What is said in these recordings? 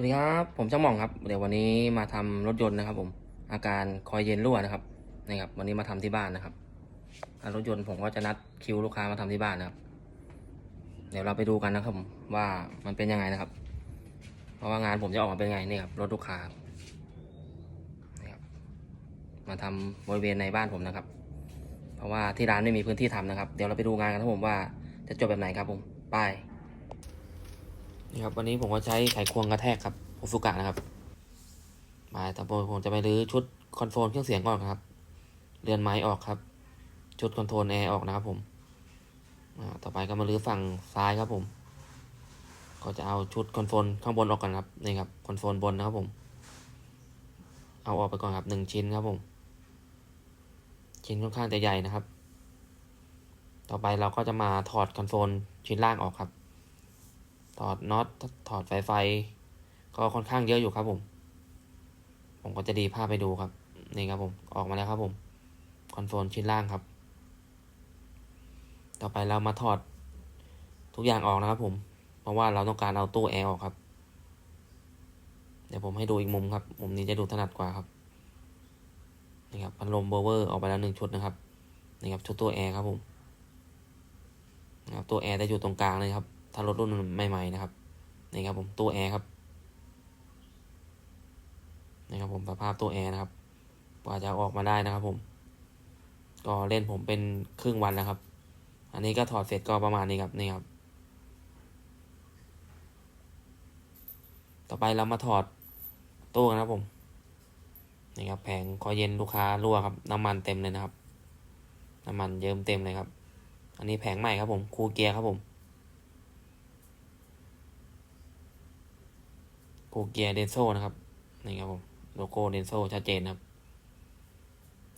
วัสดีครับ ผมช่างหม่องครับเดี๋ยววันนี้มาทำรถยนต์นะครับ ผมอาการคอยเย็นรั่วนะครับนี่ครับวันนี้มาทำที่บ้านนะครับรถยนต์ผมก็จะนัดคิวลูกค้ามาทำที่บ้านนะครับ เดี๋ยวเราไปดูกันนะครับผมว่ามันเป็นยังไงนะครับ เพราะว่างานผมจะออกมาเป็นไงนี่ครับรถลูกค้าครับนี่ครับมาทำบริเวณในบ้านผมนะครับ เพราะว่าที่ร้านไม่มีพื้นที่ทำนะครับ เดี๋ยวเราไปดูงานกันครับผมว่าจะจบแบบไหนครับผมไป นี่ครับวันนี้ผมก็ใช้ไขควงกระแทกครับโอฟุกะนะครับ มาต่อไปผมจะไปรื้อชุดคอนโทรลเครื่องเสียงก่อนครับ เรือนไม้ออกครับ ชุดคอนโทรลแอร์ออกนะครับผมต่อไปก็มารื้อฝั่งซ้ายครับผม ก็จะเอาชุดคอนโทรลข้างบนออกก่อนครับนี่ครับคอนโทรลบนนะครับผม เอาออกไปก่อนครับหนึ่งชิ้นครับผม ชิ้นค่อนข้างจะใหญ่นะครับ ต่อไปเราก็จะมาถอดคอนโทรลชิ้นล่างออกครับ ถอดน็อตถอดไฟไฟ ก็ค่อนข้างเยอะอยู่ครับผม ผมก็จะดีภาพไปดูครับ นี่ครับผม ออกมาแล้วครับผมคอนโซลชิ้นล่างครับ ต่อไปเรามาถอดทุกอย่างออกนะครับผม เพราะว่าเราต้องการเอาตู้แอร์ออกครับ เดี๋ยวผมให้ดูอีกมุมครับ มุมนี้จะดูถนัดกว่าครับ นี่ครับพัดลมเบอร์เวอร์ออกไปแล้วหนึ่งชุดนะครับ นี่ครับชุดตัวแอร์ครับผมนะครับตัวแอร์จะอยู่ตรงกลางเลยครับ ถ้ารถรุ่นใหม่ๆนะครับนี่ครับผมตัวแอร์ครับนี่ครับผมสภาพตัวแอร์นะครับกว่าจะออกมาได้นะครับ ผม ก็เล่นผมเป็นครึ่งวันแล้วครับ อันนี้ก็ถอดเสร็จก็ประมาณนี้ครับนี่ครับ ต่อไปเรามาถอดตู้กันครับผมนี่ครับแผงคอยเย็นลูกค้ารั่วครับ น้ำมันเต็มเลยนะครับ น้ำมันเยิ้มเต็มเลยครับ อันนี้แผงใหม่ครับผม คูเกียร์ครับผม คูเกียเดนโซนะครับนี่ครับผมโลโก้เดนโซชัดเจนครับ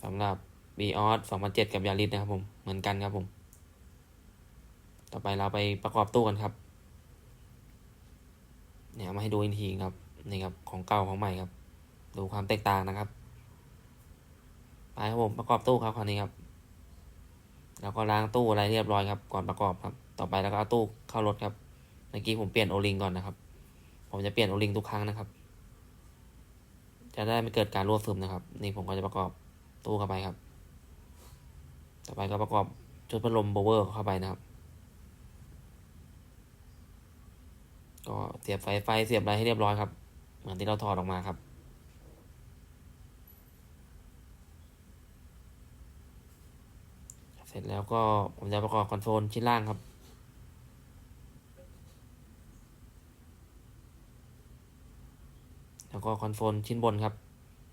สำหรับบีออส2007กับยาริสนะครับผมเหมือนกันครับผม ต่อไปเราไปประกอบตู้กันครับ เนี่ยมาให้ดูอีกทีครับนี่ครับของเก่าของใหม่ครับ ดูความแตกต่างนะครับไปครับผมประกอบตู้ครับคราวนี้ครับแล้วก็ล้างตู้อะไรเรียบร้อยครับก่อนประกอบครับ ต่อไปแล้วก็เอาตู้เข้ารถครับเมื่อกี้ผมเปลี่ยนโอลิงก่อนนะครับ ผมจะเปลี่ยนโอลิงทุกครั้งนะครับ จะได้ไม่เกิดการรั่วซึมนะครับ นี่ผมก็จะประกอบตู้เข้าไปครับ ต่อไปก็ประกอบชุดพัดลมโบเวอร์เข้าไปนะครับ ก็เสียบไฟไฟเสียบอะไรให้เรียบร้อยครับ เหมือนที่เราถอดออกมาครับเสร็จแล้วก็ผมจะประกอบคอนโซลชิ้นล่างครับ แล้วก็คอนโซลชิ้นบนครับ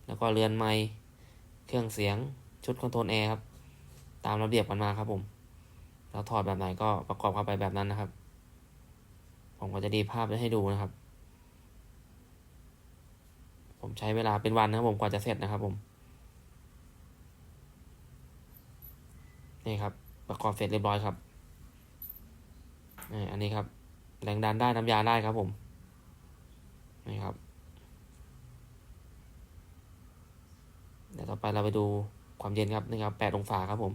แล้วก็เรือนไม้เครื่องเสียงชุดคอนโทรลแอร์ครับตามระเบียบกันมาครับผมเราถอดแบบไหนก็ประกอบเข้าไปแบบนั้นนะครับ ผมก็จะดีภาพไว้ให้ดูนะครับ ผมใช้เวลาเป็นวันนะครับผมกว่าจะเสร็จนะครับผมนี่ครับ ประกอบเสร็จเรียบร้อยครับนี่อันนี้ครับ แรงดันได้น้ำยาได้ครับผมนี่ครับ ดี๋ยวต่อไปเราไปดูความเย็นครับนี่ครับแปดองศาครับผม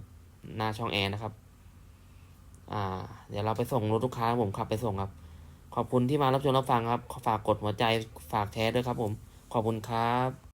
หน้าช่องแอร์นะครับ อ่า เดี๋ยวเราไปส่งรถลูกค้าครับผมขับไปส่งครับ ขอบคุณที่มารับชมรับฟังครับ ฝากกดหัวใจฝากแชร์ด้วยครับผม ขอบคุณครับ